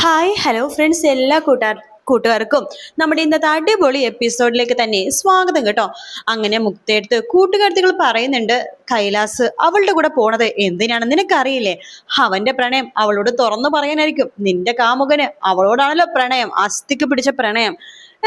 Hi hello friends എല്ലാ കൂട്ടുകാർ കൂട്ടുകാർക്കും നമ്മുടെ ഇന്നത്തെ അടിപൊളി എപ്പിസോഡിലേക്ക് തന്നെ സ്വാഗതം കേട്ടോ. അങ്ങനെ മുക്തയെടുത്ത് കൂട്ടുകാർത്തികൾ പറയുന്നുണ്ട് കൈലാസ് അവളുടെ കൂടെ പോണത് എന്തിനാണ് നിനക്കറിയില്ലേ? അവന്റെ പ്രണയം അവളോട് തുറന്നു പറയാനായിരിക്കും. നിന്റെ കാമുകന് അവളോടാണല്ലോ പ്രണയം അസ്ഥിക്ക് പിടിച്ച പ്രണയം.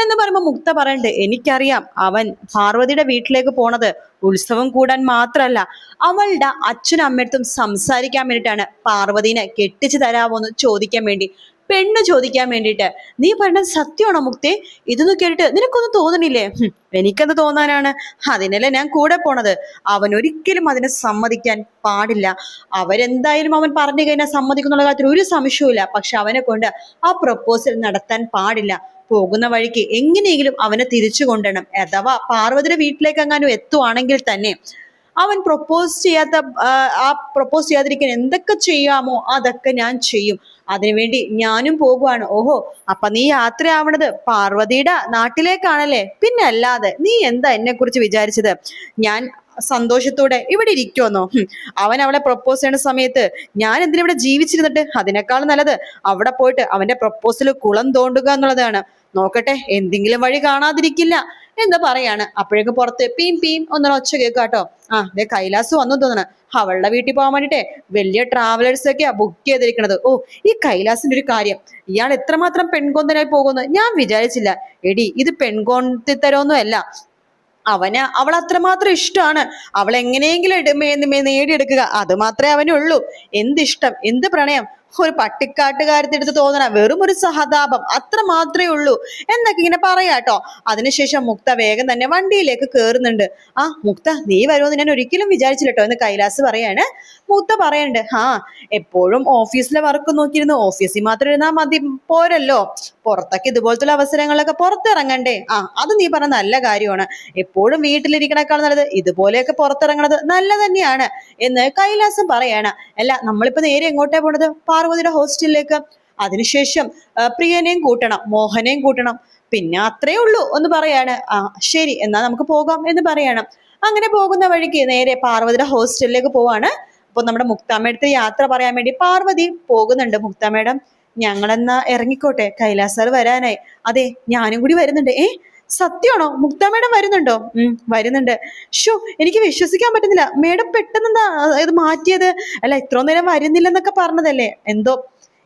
എന്ന് പറയുമ്പോൾ മുക്ത പറയണ്ട് എനിക്കറിയാം അവൻ പാർവതിയുടെ വീട്ടിലേക്ക് പോണത് ഉത്സവം കൂടാൻ മാത്രമല്ല അവളുടെ അച്ഛനും അമ്മയടുത്തും സംസാരിക്കാൻ വേണ്ടിയിട്ടാണ്. പാർവതീനെ കെട്ടിച്ചു തരാമോ എന്ന് ചോദിക്കാൻ വേണ്ടി പെണ്ണ് ചോദിക്കാൻ വേണ്ടിയിട്ട്. നീ പറഞ്ഞത് സത്യമാണോ മുക്തി? ഇതൊന്നും കേട്ടിട്ട് നിനക്കൊന്നും തോന്നണില്ലേ? എനിക്കത് തോന്നാനാണ്? അതിനല്ലേ ഞാൻ കൂടെ പോണത്. അവൻ ഒരിക്കലും അതിനെ സമ്മതിക്കാൻ പാടില്ല. അവരെന്തായാലും അവൻ പറഞ്ഞു കഴിഞ്ഞാൽ സമ്മതിക്കുന്നുള്ള കാര്യത്തിൽ ഒരു സംശയവും പക്ഷെ അവനെ കൊണ്ട് ആ പ്രപ്പോസൽ നടത്താൻ പാടില്ല. പോകുന്ന വഴിക്ക് എങ്ങനെയെങ്കിലും അവനെ തിരിച്ചു കൊണ്ടുവരണം. അഥവാ പാർവതിയുടെ വീട്ടിലേക്ക് എങ്ങാനും എത്തുവാണെങ്കിൽ തന്നെ അവൻ പ്രപ്പോസ് ചെയ്യാത്ത ആ പ്രപ്പോസ് ചെയ്യാതിരിക്കാൻ എന്തൊക്കെ ചെയ്യാമോ അതൊക്കെ ഞാൻ ചെയ്യും. അതിനുവേണ്ടി ഞാനും പോകുവാണ്. ഓഹോ അപ്പൊ നീ യാത്രയാവണത് പാർവതിയുടെ നാട്ടിലേക്കാണല്ലേ? പിന്നെ അല്ലാതെ നീ എന്താ എന്നെ കുറിച്ച് വിചാരിച്ചത്? ഞാൻ സന്തോഷത്തോടെ ഇവിടെ ഇരിക്കുമെന്നോ അവൻ അവളെ പ്രപ്പോസ് ചെയ്യുന്ന സമയത്ത് ഞാൻ എന്തിനാ ഇവിടെ ജീവിച്ചിരുന്നിട്ട്? അതിനേക്കാൾ നല്ലത് അവിടെ പോയിട്ട് അവന്റെ പ്രപ്പോസൽ കുളം തോണ്ടുക എന്നുള്ളതാണ്. നോക്കട്ടെ എന്തെങ്കിലും വഴി കാണാതിരിക്കില്ല എന്ന് പറയാണ്. അപ്പോഴേക്ക് പുറത്ത് പീം പീം ഒന്നൊരു ഒച്ച കേൾക്കാട്ടോ ആ ദേ കൈലാസ് വന്നു തോന്നണ. അവളുടെ വീട്ടിൽ പോകാൻ വേണ്ടിട്ടേ വലിയ ട്രാവലേഴ്സ് ഒക്കെയാ ബുക്ക് ചെയ്തിരിക്കണത്. ഓ ഈ കൈലാസിന്റെ ഒരു കാര്യം. ഇയാൾ എത്രമാത്രം പെൺകൊന്തനായി പോകുന്നു ഞാൻ വിചാരിച്ചില്ല. എടി ഇത് പെൺകൊന്തിത്തരമൊന്നും അല്ല. അവന് അവൾ അത്രമാത്രം ഇഷ്ടമാണ്. അവൾ എങ്ങനെയെങ്കിലും നേടിയെടുക്കുക. അത് മാത്രമേ അവനുള്ളൂ. എന്തിഷ്ടം എന്ത് പ്രണയം. ഒരു പട്ടിക്കാട്ടുകാരത്തെ എടുത്ത് തോന്നണ വെറും ഒരു സഹതാപം അത്ര മാത്രമേ ഉള്ളൂ എന്നൊക്കെ ഇങ്ങനെ പറയാട്ടോ അതിനുശേഷം മുക്ത വേഗം തന്നെ വണ്ടിയിലേക്ക് കേറുന്നുണ്ട്. ആ മുക്ത നീ വരുമെന്ന് ഞാൻ ഒരിക്കലും വിചാരിച്ചില്ലട്ടോ എന്ന് കൈലാസ് പറയാണ്. മുക്ത പറയണ്ട് ആ എപ്പോഴും ഓഫീസിലെ വർക്ക് നോക്കിയിരുന്നു ഓഫീസിൽ മാത്രം ഇരുന്നാ മതി പോരല്ലോ. പുറത്തൊക്കെ ഇതുപോലത്തെ അവസരങ്ങളൊക്കെ പുറത്തിറങ്ങണ്ടേ. ആ അത് നീ പറഞ്ഞ നല്ല കാര്യമാണ്. എപ്പോഴും വീട്ടിലിരിക്കണേക്കാൾ നല്ലത് ഇതുപോലെയൊക്കെ പുറത്തിറങ്ങണത് നല്ല തന്നെയാണ്. എന്ന് കൈലാസം പറയാണ്. അല്ല നമ്മളിപ്പോ നേരെ എങ്ങോട്ടേ പോണത്? പാർവതിയുടെ ഹോസ്റ്റലിലേക്ക്. അതിനുശേഷം പ്രിയനെയും കൂട്ടണം മോഹനെയും കൂട്ടണം. പിന്നെ അത്രേ ഉള്ളൂ എന്ന് പറയാണ്. ആ ശരി എന്നാ നമുക്ക് പോകാം എന്ന് പറയണം. അങ്ങനെ പോകുന്ന വഴിക്ക് നേരെ പാർവതിയുടെ ഹോസ്റ്റലിലേക്ക് പോവാണ് അപ്പൊ നമ്മുടെ മുക്താമ്മയുടെ യാത്ര പറയാൻ വേണ്ടി പാർവതി പോകുന്നുണ്ട്. മുക്താമ്മയുടെ ഞങ്ങളെന്നാ ഇറങ്ങിക്കോട്ടെ കൈലാസർ സാർ വരാനായി. അതെ ഞാനും കൂടി വരുന്നുണ്ട്. ഏ സത്യമാണോ? മുക്ത മേഡം വരുന്നുണ്ടോ? ഉം വരുന്നുണ്ട്. ഷോ എനിക്ക് വിശ്വസിക്കാൻ പറ്റുന്നില്ല. മേഡം പെട്ടെന്ന് എന്താ ഇത് മാറ്റിയത്? അല്ല ഇത്രയും നേരം വരുന്നില്ലെന്നൊക്കെ പറഞ്ഞതല്ലേ? എന്തോ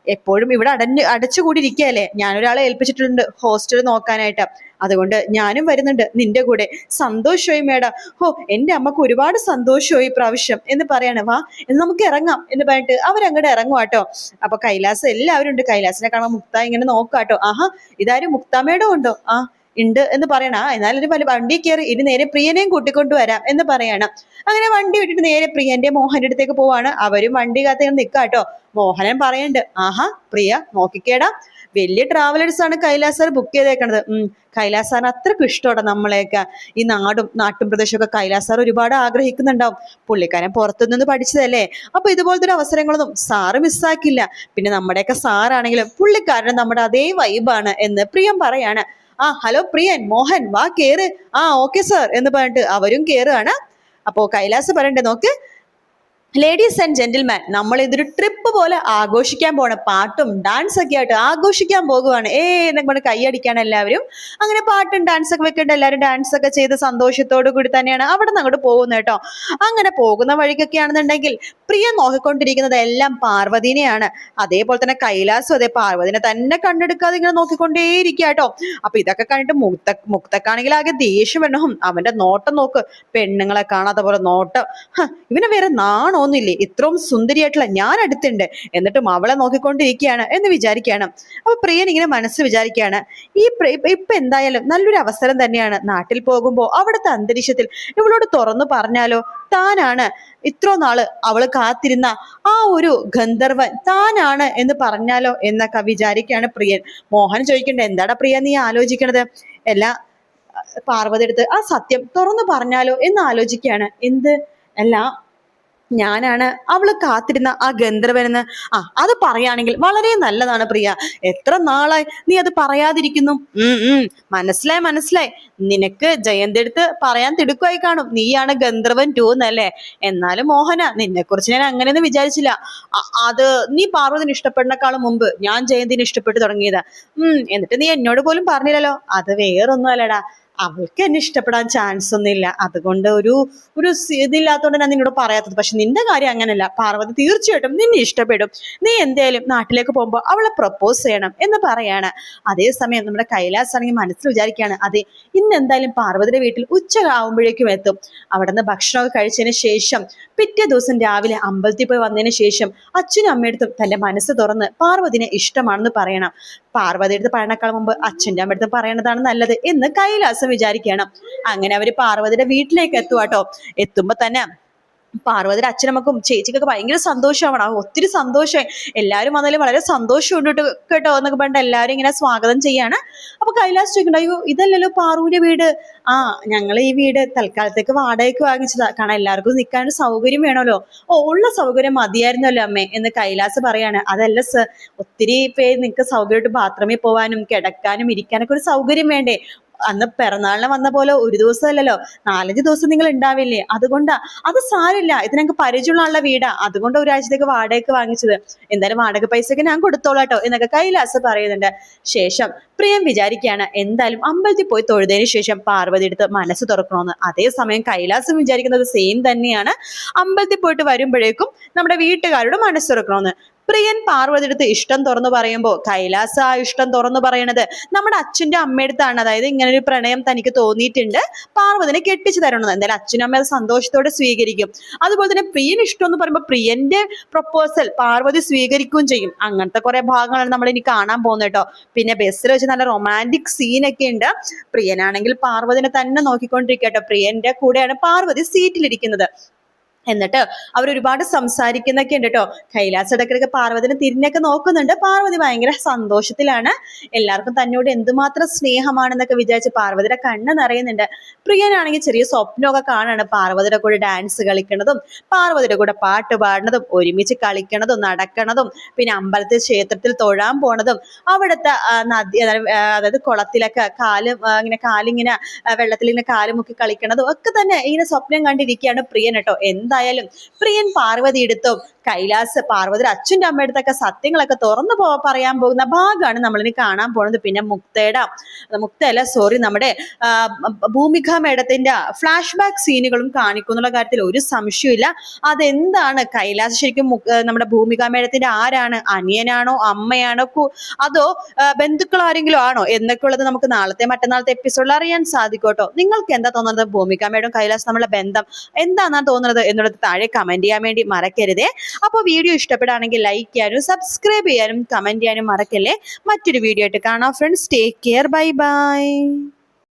എപ്പോഴും ഇവിടെ അടഞ്ഞ് അടച്ചുകൂടിയിരിക്കുകയല്ലേ? ഞാനൊരാളെ ഏൽപ്പിച്ചിട്ടുണ്ട് ഹോസ്റ്റൽ നോക്കാനായിട്ട്. അതുകൊണ്ട് ഞാനും വരുന്നുണ്ട് നിന്റെ കൂടെ. സന്തോഷമായി മേഡം. ഹോ എന്റെ അമ്മയ്ക്ക് ഒരുപാട് സന്തോഷമായി പ്രാവശ്യം എന്ന് പറയാണ്. വാ എന്ന് നമുക്ക് ഇറങ്ങാം എന്ന് പറഞ്ഞിട്ട് അവരങ്ങോട്ട് ഇറങ്ങുവാട്ടോ അപ്പൊ കൈലാസ് എല്ലാവരും ഉണ്ട്. കൈലാസിനെ കാണാൻ മുക്ത ഇങ്ങനെ നോക്കാട്ടോ ആഹാ ഇതാരും? മുക്താമേടം ഉണ്ടോ? ആ ഉണ്ട് എന്ന് പറയണം. ആ എന്നാലും ഒരു വണ്ടി കയറി ഇനി നേരെ പ്രിയനെയും കൂട്ടിക്കൊണ്ട് വരാം എന്ന് പറയണം. അങ്ങനെ വണ്ടി വിട്ടിട്ട് നേരെ പ്രിയന്റെ മോഹന്റെ അടുത്തേക്ക് പോവാണ്. അവരും വണ്ടി കാത്ത് നിൽക്കാട്ടോ മോഹനൻ പറയണ്ട് ആഹാ പ്രിയ നോക്കിക്കേടാ. വലിയ ട്രാവലേഴ്സ് ആണ് കൈലാസർ സാർ ബുക്ക് ചെയ്തേക്കണത്. ഉം കൈലാസ് സാറിന് ഇഷ്ടമാണ് നമ്മളെയൊക്കെ. ഈ നാടും നാട്ടും പ്രദേശമൊക്കെ കൈലാസ് ഒരുപാട് ആഗ്രഹിക്കുന്നുണ്ടാവും. പുള്ളിക്കാരൻ പുറത്തുനിന്ന് പഠിച്ചതല്ലേ. അപ്പൊ ഇതുപോലത്തെ ഒരു അവസരങ്ങളൊന്നും സാറ് മിസ്സാക്കില്ല പിന്നെ നമ്മുടെയൊക്കെ സാറാണെങ്കിലും പുള്ളിക്കാരൻ നമ്മുടെ അതേ വൈബാണ് എന്ന് പ്രിയം പറയാണ്. ആ ഹലോ പ്രിയൻ മോഹൻ വാ കേറ്. ആ ഓക്കെ സാർ എന്ന് പറഞ്ഞിട്ട് അവരും കേറുകയാണ് അപ്പോ കൈലാസ് പറയണ്ടേ നോക്ക്. ലേഡീസ് ആൻഡ് ജെന്റിൽമാൻ നമ്മൾ ഇതൊരു ട്രിപ്പ് പോലെ ആഘോഷിക്കാൻ പോണ പാട്ടും ഡാൻസ് ഒക്കെ ആയിട്ട് ആഘോഷിക്കാൻ പോകുവാണ്. ഏ എന്നൊക്കെ പറഞ്ഞ് കൈയടിക്കാണ് എല്ലാവരും. അങ്ങനെ പാട്ടും ഡാൻസ് ഒക്കെ വെക്കേണ്ട. എല്ലാവരും ഡാൻസ് ഒക്കെ ചെയ്ത് സന്തോഷത്തോടു കൂടി തന്നെയാണ് അവിടെ നിന്ന് അങ്ങോട്ട് പോകുന്നത് കേട്ടോ. അങ്ങനെ പോകുന്ന വഴിക്കൊക്കെ ആണെന്നുണ്ടെങ്കിൽ പ്രിയ നോക്കിക്കൊണ്ടിരിക്കുന്നത് എല്ലാം പാർവതിനെയാണ്. അതേപോലെ തന്നെ കൈലാസും അതേ പാർവതിനെ തന്നെ കണ്ടെടുക്കാതെ ഇങ്ങനെ നോക്കിക്കൊണ്ടേയിരിക്കുക കേട്ടോ. അപ്പൊ ഇതൊക്കെ കണ്ടിട്ട് മുക്ത മുക്തക്കാണെങ്കിൽ ആകെ ദേഷ്യം വേണം അവന്റെ നോട്ടം നോക്ക്. പെണ്ണുങ്ങളെ കാണാത്ത പോലെ നോട്ടം. ഇവനെ വേറെ വേറെ നാണോന്നില്ലേ ഇത്രയും സുന്ദരിയായിട്ടുള്ള ഞാൻ അടുത്തുണ്ട്. എന്നിട്ടും അവളെ നോക്കിക്കൊണ്ടിരിക്കുകയാണ് എന്ന് വിചാരിക്കുകയാണ്. അപ്പൊ പ്രിയൻ ഇങ്ങനെ മനസ്സ് വിചാരിക്കുകയാണ് ഈ ഇപ്പൊ എന്തായാലും നല്ലൊരു അവസരം തന്നെയാണ്. നാട്ടിൽ പോകുമ്പോൾ അവിടുത്തെ അന്തരീക്ഷത്തിൽ ഇവളോട് തുറന്നു പറഞ്ഞാലോ? താനാണ് ഇത്രോ നാൾ അവൾ കാത്തിരുന്ന ആ ഒരു ഗന്ധർവൻ താനാണ് എന്ന് പറഞ്ഞാലോ? എന്നൊക്കെ വിചാരിക്കുകയാണ് പ്രിയൻ. മോഹൻ ചോദിക്കണ്ടേ എന്താടാ പ്രിയ നീ ആലോചിക്കണത്? എല്ലാ പാർവതി എടുത്ത് ആ സത്യം തുറന്നു പറഞ്ഞാലോ? എന്ന് ആലോചിക്കുകയാണ്. എന്ത്? അല്ല ഞാനാണ് അവൾ കാത്തിരുന്ന ആ ഗന്ധർവനെന്ന്. ആ അത് പറയുകയാണെങ്കിൽ വളരെ നല്ലതാണ് പ്രിയ. എത്ര നാളായി നീ അത് പറയാതിരിക്കുന്നു? ഉം മനസ്സിലായി മനസ്സിലായി. നിനക്ക് ജയന്തി അടുത്ത് പറയാൻ തിടുക്കമായി കാണും. നീയാണ് ഗന്ധർവൻ ടു എന്നല്ലേ? എന്നാലും മോഹന നിന്നെ കുറിച്ച് ഞാൻ അങ്ങനെയൊന്നും വിചാരിച്ചില്ല. അത് നീ പാർവതിന് ഇഷ്ടപ്പെടുന്നേക്കാളും മുമ്പ് ഞാൻ ജയന്തിനെ ഇഷ്ടപ്പെട്ടു തുടങ്ങിയതാ. ഉം എന്നിട്ട് നീ എന്നോട് പോലും പറഞ്ഞില്ലല്ലോ. അത് വേറൊന്നും അല്ലടാ അവൾക്ക് എന്നെ ഇഷ്ടപ്പെടാൻ ചാൻസ് ഒന്നുമില്ല. അതുകൊണ്ട് ഒരു ഒരു ഇതില്ലാത്തതുകൊണ്ട് ഞാൻ നിന്നോട് പറയാത്തത്. പക്ഷെ നിന്റെ കാര്യം അങ്ങനല്ല. പാർവതി തീർച്ചയായിട്ടും നിന്നെ ഇഷ്ടപ്പെടും. നീ എന്തായാലും നാട്ടിലേക്ക് പോകുമ്പോൾ അവളെ പ്രപ്പോസ് ചെയ്യണം എന്ന് പറയാണ്. അതേസമയം നമ്മുടെ കൈലാസ് ആണെങ്കിൽ മനസ്സിൽ വിചാരിക്കുകയാണ് അതെ ഇന്ന് എന്തായാലും പാർവതിയുടെ വീട്ടിൽ ഉച്ച ആവുമ്പോഴേക്കും എത്തും. അവിടെ നിന്ന് ഭക്ഷണമൊക്കെ കഴിച്ചതിന് ശേഷം പിറ്റേ ദിവസം രാവിലെ അമ്പലത്തിൽ പോയി വന്നതിന് ശേഷം അച്ഛനും അമ്മയടുത്തും തന്റെ മനസ്സ് തുറന്ന് പാർവതിനെ ഇഷ്ടമാണെന്ന് പറയണം. പാർവതി അടുത്ത് പറയണേക്കാൾ മുമ്പ് അച്ഛന്റെ അമ്മയടുത്ത് പറയണതാണ് നല്ലത് എന്ന് കൈലാസം വിചാരിക്കണം അങ്ങനെ അവർ പാർവതിയുടെ വീട്ടിലേക്ക് എത്തുവാട്ടോ എത്തുമ്പോൾ തന്നെ പാർവതിയുടെ അച്ഛനമ്മക്കും ചേച്ചിക്കൊക്കെ ഭയങ്കര സന്തോഷമാണ്. ഒത്തിരി സന്തോഷമായി. എല്ലാവരും വന്നാലും വളരെ സന്തോഷമുണ്ട് കേട്ടോ കേട്ടോ എന്നൊക്കെ പറഞ്ഞിട്ട് എല്ലാവരും ഇങ്ങനെ സ്വാഗതം ചെയ്യാണ്. അപ്പൊ കൈലാസ് ചോദിക്കണ്ട അയ്യോ ഇതല്ലല്ലോ പാറുവിന്റെ വീട്. ആ ഞങ്ങൾ ഈ വീട് തൽക്കാലത്തേക്ക് വാടകയ്ക്ക് വാങ്ങിച്ചതാ. കാരണം എല്ലാവർക്കും നിൽക്കാൻ സൗകര്യം വേണമല്ലോ. ഓ ഉള്ള സൗകര്യം മതിയായിരുന്നല്ലോ അമ്മേ എന്ന് കൈലാസ് പറയാണ്. അതല്ല സർ ഒത്തിരി പേര് നിങ്ങൾക്ക് സൗകര്യമായിട്ട് ബാത്റൂമിൽ പോകാനും കിടക്കാനും ഇരിക്കാനൊക്കെ ഒരു സൗകര്യം വേണ്ടേ? അന്ന് പിറന്നാളിന് വന്ന പോലെ ഒരു ദിവസം അല്ലല്ലോ നാലഞ്ച് ദിവസം നിങ്ങൾ ഉണ്ടാവില്ലേ? അതുകൊണ്ടാ. അത് സാരില്ല ഇത് ഞങ്ങൾക്ക് പരിചയമുള്ള വീടാ. അതുകൊണ്ട് ഒരാഴ്ചത്തേക്ക് വാടകയ്ക്ക് വാങ്ങിച്ചത്. എന്തായാലും വാടക പൈസക്ക് ഞാൻ കൊടുത്തോളാം കേട്ടോ എന്നൊക്കെ കൈലാസ് പറയുന്നുണ്ട്. ശേഷം പ്രിയം വിചാരിക്കുകയാണ് എന്തായാലും അമ്പലത്തിൽ പോയി തൊഴുതതിന് ശേഷം പാർവതി എടുത്ത് മനസ്സ് തുറക്കണമെന്ന് അതേസമയം കൈലാസം വിചാരിക്കുന്നത് സെയിം തന്നെയാണ്. അമ്പലത്തിൽ പോയിട്ട് വരുമ്പോഴേക്കും നമ്മുടെ വീട്ടുകാരുടെ മനസ്സ് തുറക്കണമെന്ന് പ്രിയൻ പാർവതി അടുത്ത് ഇഷ്ടം തുറന്നു പറയുമ്പോൾ കൈലാസ ആ ഇഷ്ടം തുറന്നു പറയണത് നമ്മുടെ അച്ഛന്റെ അമ്മയടുത്താണ്. അതായത് ഇങ്ങനെ ഒരു പ്രണയം തനിക്ക് തോന്നിയിട്ടുണ്ട്. പാർവതിനെ കെട്ടിച്ചു തരണമെന്ന് എന്തായാലും അച്ഛനും അമ്മ സന്തോഷത്തോടെ സ്വീകരിക്കും. അതുപോലെ തന്നെ പ്രിയൻ ഇഷ്ടം എന്ന് പറയുമ്പോൾ പ്രിയന്റെ പ്രപ്പോസൽ പാർവതി സ്വീകരിക്കുകയും ചെയ്യും. അങ്ങനത്തെ കുറെ ഭാഗങ്ങളാണ് നമ്മൾ ഇനി കാണാൻ പോകുന്നത് കേട്ടോ. പിന്നെ ബസ്സിൽ വെച്ച് നല്ല റൊമാന്റിക് സീനൊക്കെ ഉണ്ട്. പ്രിയനാണെങ്കിൽ പാർവതിനെ തന്നെ നോക്കിക്കൊണ്ടിരിക്കട്ടോ പ്രിയന്റെ കൂടെയാണ് പാർവതി സീറ്റിലിരിക്കുന്നത് എന്നിട്ട് അവർ ഒരുപാട് സംസാരിക്കുന്നൊക്കെ ഉണ്ട് കേട്ടോ കൈലാസ് ഇടക്കിടക്ക് പാർവതിനെ തിരിഞ്ഞൊക്കെ നോക്കുന്നുണ്ട്. പാർവതി ഭയങ്കര സന്തോഷത്തിലാണ്. എല്ലാവർക്കും തന്നോട് എന്തുമാത്രം സ്നേഹമാണെന്നൊക്കെ വിചാരിച്ച് പാർവതിയുടെ കണ്ണ് നിറയുന്നുണ്ട്. പ്രിയനാണെങ്കിൽ ചെറിയ സ്വപ്നമൊക്കെ കാണാണ് പാർവതിയുടെ കൂടെ ഡാൻസ് കളിക്കുന്നതും പാർവതിയുടെ കൂടെ പാട്ട് പാടുന്നതും ഒരുമിച്ച് കളിക്കണതും നടക്കണതും പിന്നെ അമ്പലത്തിൽ ക്ഷേത്രത്തിൽ തൊഴാൻ പോണതും അവിടുത്തെ നദി അതായത് കുളത്തിലൊക്കെ കാൽ ഇങ്ങനെ കാലിങ്ങനെ വെള്ളത്തിൽ ഇങ്ങനെ കാൽ മുക്കി കളിക്കണതും ഒക്കെ തന്നെ ഇങ്ങനെ സ്വപ്നം കണ്ടിരിക്കുകയാണ് പ്രിയൻ കേട്ടോ എന്തായാലും പ്രിയൻ പാർവതി എടുത്തും കൈലാസ് പാർവതി അച്ഛന്റെ അമ്മയടുത്തൊക്കെ സത്യങ്ങളൊക്കെ തുറന്നു പോ പറയാൻ പോകുന്ന ഭാഗമാണ് നമ്മളിനി കാണാൻ പോകുന്നത്. പിന്നെ മുക്തയുടെ മുക്തയല്ല സോറി നമ്മുടെ ഭൂമിക മേഡത്തിന്റെ ഫ്ലാഷ് ബാക്ക് സീനുകളും കാണിക്കുന്നുള്ള കാര്യത്തിൽ ഒരു സംശയമില്ല അതെന്താണ്? കൈലാസ് ശരിക്കും നമ്മുടെ ഭൂമിക മേഡത്തിന്റെ ആരാണ്? അനിയനാണോ? അമ്മയാണോ? അതോ ബന്ധുക്കൾ ആരെങ്കിലും ആണോ? എന്നൊക്കെ ഉള്ളത് നമുക്ക് നാളത്തെ മറ്റന്നാളത്തെ എപ്പിസോഡിൽ അറിയാൻ സാധിക്കും കേട്ടോ. നിങ്ങൾക്ക് എന്താ തോന്നുന്നത്? ഭൂമിക മേഡം കൈലാസ് നമ്മളെ ബന്ധം എന്താണെന്നാണ് തോന്നുന്നത്? എന്നുള്ളത് താഴെ കമന്റ് ചെയ്യാൻ വേണ്ടി മറക്കരുതേ. അപ്പോൾ വീഡിയോ ഇഷ്ടപ്പെടുകയാണെങ്കിൽ ലൈക്ക് ചെയ്യാനും സബ്സ്ക്രൈബ് ചെയ്യാനും കമന്റ് ചെയ്യാനും മറക്കല്ലേ. മറ്റൊരു വീഡിയോ ആയിട്ട് കാണാം friends take care bye bye